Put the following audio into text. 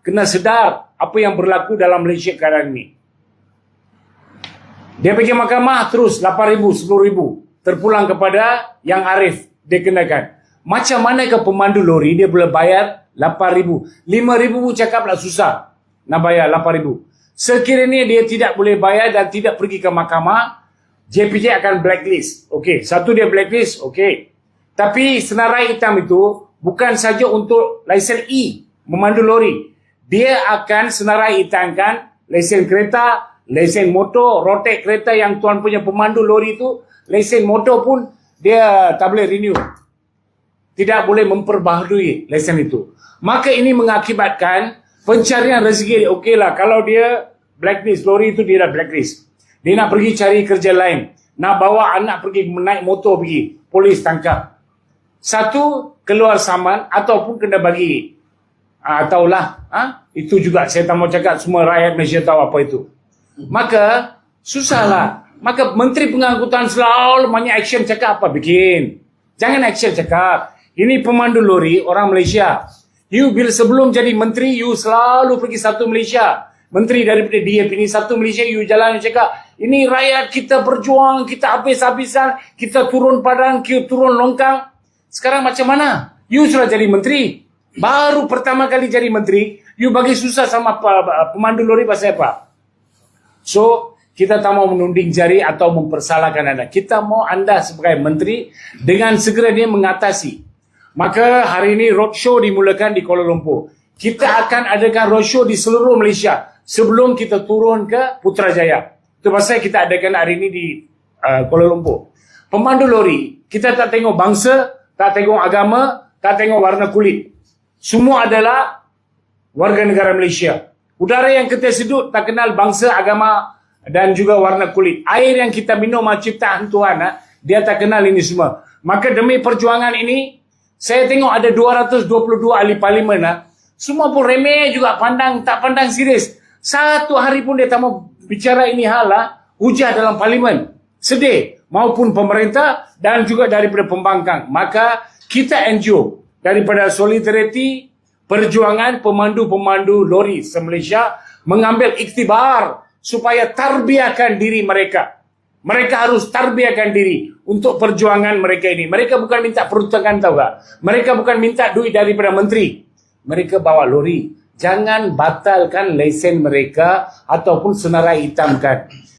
kena sedar apa yang berlaku dalam Malaysia sekarang ni. Dia pergi mahkamah terus 8,000, 10,000 terpulang kepada yang Arif dia kenakan. Macam mana ke pemandu lori dia boleh bayar 8,000. 5,000 pun cakap lah susah nak bayar 8,000. Sekiranya dia tidak boleh bayar dan tidak pergi ke mahkamah, JPJ akan blacklist. Okey, satu dia blacklist, okey. Tapi senarai hitam itu bukan saja untuk lesen E, memandu lori. Dia akan senarai hitamkan lesen kereta, lesen motor, rotek kereta yang tuan punya pemandu lori itu, lesen motor pun dia tak boleh renew. Tidak boleh memperbaharui lesen itu. Maka ini mengakibatkan pencarian rezeki okeylah kalau dia blacklist lori itu dia dah blacklist. Dia nak pergi cari kerja lain. Nak bawa anak pergi naik motor pergi. Polis tangkap. Satu, keluar saman ataupun kena bagi. Ah, taulah. Ha? Itu juga saya tak mau cakap semua rakyat Malaysia tahu apa itu. Maka, susahlah. Maka Menteri Pengangkutan selalu banyak action cakap apa bikin. Jangan action cakap. Ini pemandu lori orang Malaysia. You bila sebelum jadi menteri, you selalu pergi satu Malaysia. Menteri daripada DAP ini satu Malaysia, you jalan you cakap, ini rakyat kita berjuang, kita habis-habisan, kita turun padang, kita turun longkang. Sekarang macam mana? You sudah jadi menteri. Baru pertama kali jadi menteri, you bagi susah sama pemandu lori pasal apa? So, kita tak mau menunding jari atau mempersalahkan anda. Kita mau anda sebagai menteri dengan segera dia mengatasi. Maka hari ini roadshow dimulakan di Kuala Lumpur. Kita akan adakan roadshow di seluruh Malaysia sebelum kita turun ke Putrajaya. Itu pasal kita adakan hari ini di uh, Kuala Lumpur. Pemandu lori, kita tak tengok bangsa, tak tengok agama, tak tengok warna kulit. Semua adalah warga negara Malaysia. Udara yang kita sedut tak kenal bangsa, agama dan juga warna kulit. Air yang kita minum ciptaan Tuhan, ha, dia tak kenal ini semua. Maka demi perjuangan ini, saya tengok ada 222 ahli parlimen. Ha, semua pun remeh juga pandang, tak pandang serius. Satu hari pun dia tak mau bicara ini hal ha, hujah dalam parlimen. Sedih maupun pemerintah dan juga daripada pembangkang. Maka kita NGO daripada Solidarity Perjuangan Pemandu-Pemandu Lori se-Malaysia mengambil iktibar supaya tarbiahkan diri mereka. Mereka harus tarbiahkan diri untuk perjuangan mereka ini. Mereka bukan minta peruntukan tahu tak? Mereka bukan minta duit daripada menteri. Mereka bawa lori. Jangan batalkan lesen mereka ataupun senarai hitamkan.